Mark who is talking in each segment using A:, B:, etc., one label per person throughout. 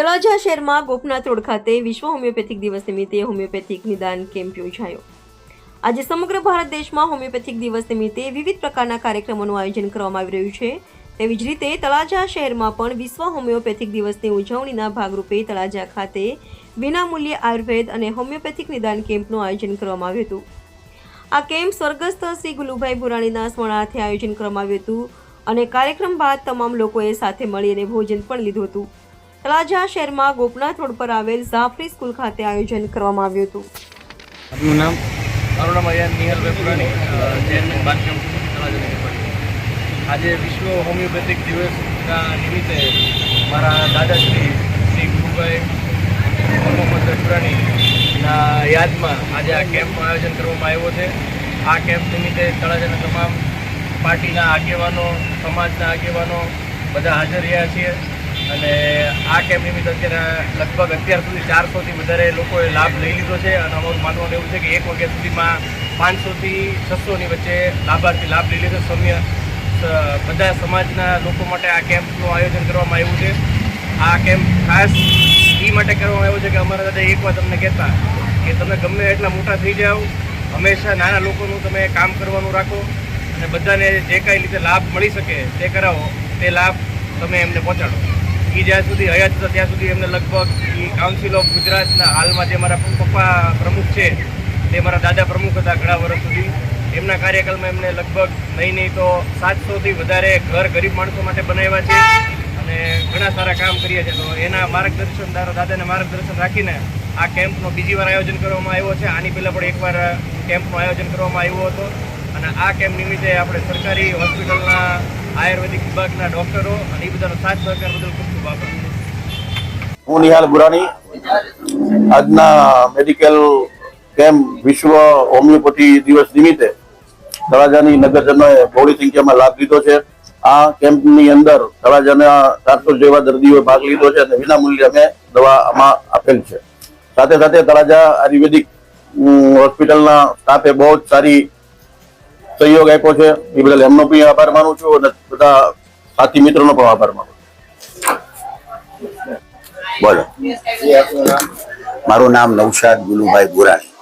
A: તળાજા શહેરમાં ગોપનાથ રોડ ખાતે વિશ્વ હોમિયોપેથિક દિવસ નિમિત્તે હોમિયોપેથિક નિદાન કેમ્પ યોજાયો. આજે સમગ્ર ભારત દેશમાં હોમિયોપેથિક દિવસ નિમિત્તે વિવિધ પ્રકારના કાર્યક્રમોનું આયોજન કરવામાં આવી રહ્યું છે. તેવી જ રીતે તળાજા શહેરમાં પણ વિશ્વ હોમિયોપેથિક દિવસની ઉજવણીના ભાગરૂપે તળાજા ખાતે વિનામૂલ્યે આયુર્વેદ અને હોમિયોપેથિક નિદાન કેમ્પનું આયોજન કરવામાં આવ્યું હતું. આ કેમ્પ સ્વર્ગસ્થ શ્રી ગુલુભાઈ ભુરાણીના સ્મરણાર્થે આયોજન કરવામાં આવ્યું હતું અને કાર્યક્રમ બાદ તમામ લોકોએ સાથે મળીને ભોજન પણ લીધું હતું. તળાજા શહેરમાં ગોપનાથ રોડ પર આવેલ ઝાફરી સ્કૂલ ખાતે આયોજન કરવામાં આવ્યું હતું.
B: આપનું નામ?
C: મારું નામ અહીંયા નિહાલભાઈ પુરાણી ચેરમેન બાંધકામ આજે વિશ્વ હોમિયોપેથિક દિવસના નિમિત્તે મારા દાદાશ્રી શ્રી ગુરુભાઈ મોહમ્મદ પુરાણીના યાદમાં આજે આ કેમ્પનું આયોજન કરવામાં આવ્યો છે. આ કેમ્પ નિમિત્તે તળાજાના તમામ પાર્ટીના આગેવાનો સમાજના આગેવાનો બધા હાજર રહ્યા છીએ. અને આ કેમ્પ નિમિત્તે અત્યારે લગભગ અત્યાર સુધી ચારસોથી વધારે લોકોએ લાભ લઈ લીધો છે અને અમારું માનવાનું એવું છે કે એક વાગ્યા સુધીમાં પાંચસોથી છસોની વચ્ચે લાભાર્થી લાભ લઈ લીધો. સૌમ્ય બધા સમાજના લોકો માટે આ કેમ્પનું આયોજન કરવામાં આવ્યું છે. આ કેમ્પ ખાસ એ માટે કરવામાં આવ્યો છે કે અમારા દાદા એક વાર તમને કહેતા કે તમે ગમે એટલા મોટા થઈ જાઓ, હંમેશા નાના લોકોનું તમે કામ કરવાનું રાખો અને બધાને જે કાંઈ રીતે લાભ મળી શકે તે કરાવો, તે લાભ તમે એમને પહોંચાડો. એ જ્યાં સુધી હયાત હતા ત્યાં સુધી એમને લગભગ એ કાઉન્સિલ ઓફ ગુજરાતના હાલમાં જે મારા પપ્પા પ્રમુખ છે, તે મારા દાદા પ્રમુખ હતા ઘણા વર્ષ સુધી. એમના કાર્યકાળમાં એમને લગભગ નહીં નહીં તો સાતસોથી વધારે ઘર ગરીબ માણસો માટે બનાવ્યા છે અને ઘણા સારા કામ કરીએ છીએ તો એના માર્ગદર્શન દાદા દાદાને માર્ગદર્શન રાખીને આ કેમ્પનો બીજી વાર આયોજન કરવામાં આવ્યો છે. આની પહેલાં પણ એકવાર કેમ્પનું આયોજન કરવામાં આવ્યું હતું. અને આ કેમ્પ નિમિત્તે આપણે સરકારી હોસ્પિટલના આયુર્વેદિક વિભાગના ડોક્ટરો અને એ બધાનો સાથ સહકાર બદલ ખૂબ ખૂબ આભાર.
B: હું નિહાલ ગુરાણી આજના મેડિકલ કેમ્પ વિશ્વ હોમિયોપેથી દિવસ નિમિત્તે તળાજાની નગરજનોએ બહોળી સંખ્યામાં લાભ લીધો છે. આ કેમ્પની અંદર તળાજાના ચારસો જેવા દર્દીઓએ ભાગ લીધો છે અને વિનામૂલ્યે અમે દવા આમાં આપેલ છે. સાથે સાથે તળાજા આયુર્વેદિક હોસ્પિટલના સ્ટાફે બહુ જ સારી સહયોગ આપ્યો છે. એ બદલ એમનો પણ આભાર માનું છું અને બધા સાથી મિત્રોનો પણ આભાર માનું બોલો.
D: મારું નામ નવશાદ ગુલુભાઈ ગુરાણી.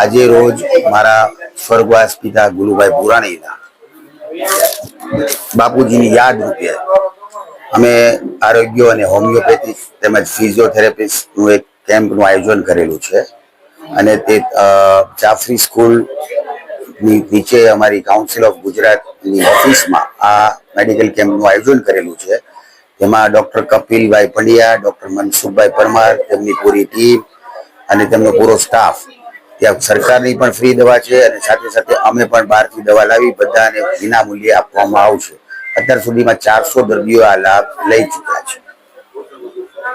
D: આજે રોજ મારા સ્વર્ગવાસ પિતા ગુલુભાઈ ગુરાણીના બાપુજીની યાદ રૂપે અમે આરોગ્ય અને હોમિયોપેથિક તેમજ ફિઝિયોથેરાપિસ્ટનું એક કેમ્પનું આયોજન કરેલું છે. અને તે જાફરી સ્કૂલ નીચે અમારી કાઉન્સિલ ઓફ ગુજરાતની ઓફિસમાં આ મેડિકલ કેમ્પનું આયોજન કરેલું છે. તેમાં ડોક્ટર કપિલભાઈ પંડ્યા, ડોક્ટર મનસુખભાઈ પરમાર, તેમની પૂરી ટીમ અને તેમનો પૂરો સ્ટાફ ત્યાં સરકારની પણ ફ્રી દવા છે અને સાથે સાથે અમે પણ બહારથી દવા લાવી, બધાને વિના મૂલ્યે આપવામાં આવશે. અત્યાર સુધીમાં ચારસો દર્દીઓ આ લાભ લઈ ચૂક્યા છે.